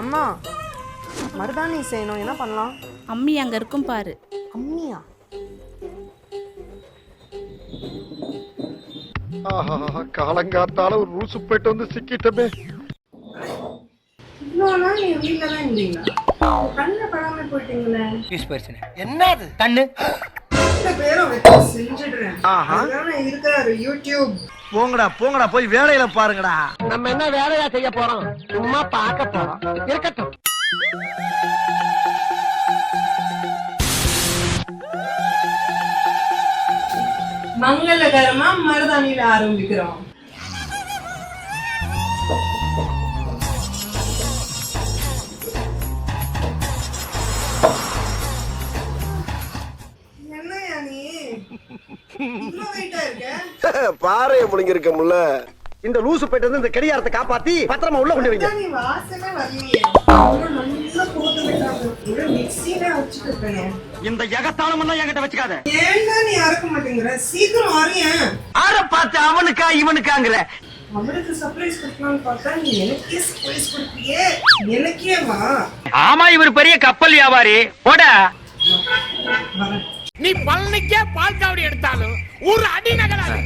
அம்மா மருதாணி செய்யணும். என்ன பண்ணலாம்? அம்மி அங்க இருக்கும் பாரு. அம்மியா? ஆஹா காலங்காத்தால ஒரு ரூசு போயிட்டு வந்து சிக்கிட்டமே. இவ்வளோ நாள் என் வீட்டில் தான் இருந்தீங்களா? கண்ணில் படாம போயிட்டீங்களே பீஸ் போயிருச்சுனே என்னது? கண்ணு. இந்த பேரும் வச்சு செஞ்சிடுறேன். அதுதானே இருக்கிறாரு யூடியூப் போங்கடா போங்கடா போய் வேலையில பாருங்கடா. நம்ம என்ன வேலையா செய்ய போறோம்? சும்மா பார்க்க போறோம். இருக்கட்டும். மங்களகரமா மருதாணியில ஆரம்பிக்கிறோம். பாறைய முழுங்கிருக்கமுல்ல இந்த லூசு போயிட்டு வந்து இந்த கடியாரத்தை காப்பாத்தி பத்திரமா உள்ள கொண்டு வைங்க. இந்த எகத்தாளம் எல்லாம் என்கிட்ட வச்சுக்காத. ஏன்டா நீ அறக்க மாட்டேங்கிற? சீக்கிரம் அறியேன். ஆற பார்த்து அவனுக்கா இவனுக்காங்கிற. அவனுக்கு சர்ப்ரைஸ் கொடுக்கலாம்னு பார்த்தா நீ எனக்கே சர்ப்ரைஸ் கொடுப்பியே. எனக்கே வா. ஆமா இவர் பெரிய கப்பல் வியாபாரி. போடா. நீ பழனிக்கே பால் காவடி எடுத்தாலும் ஒரு அடி நகராது.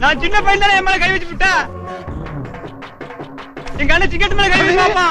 நான் சின்ன பையன் தானே என் மேல கை வச்சு விட்டா எங்க அண்ணன் டிக்கெட் மேல கை வச்சு பாப்பா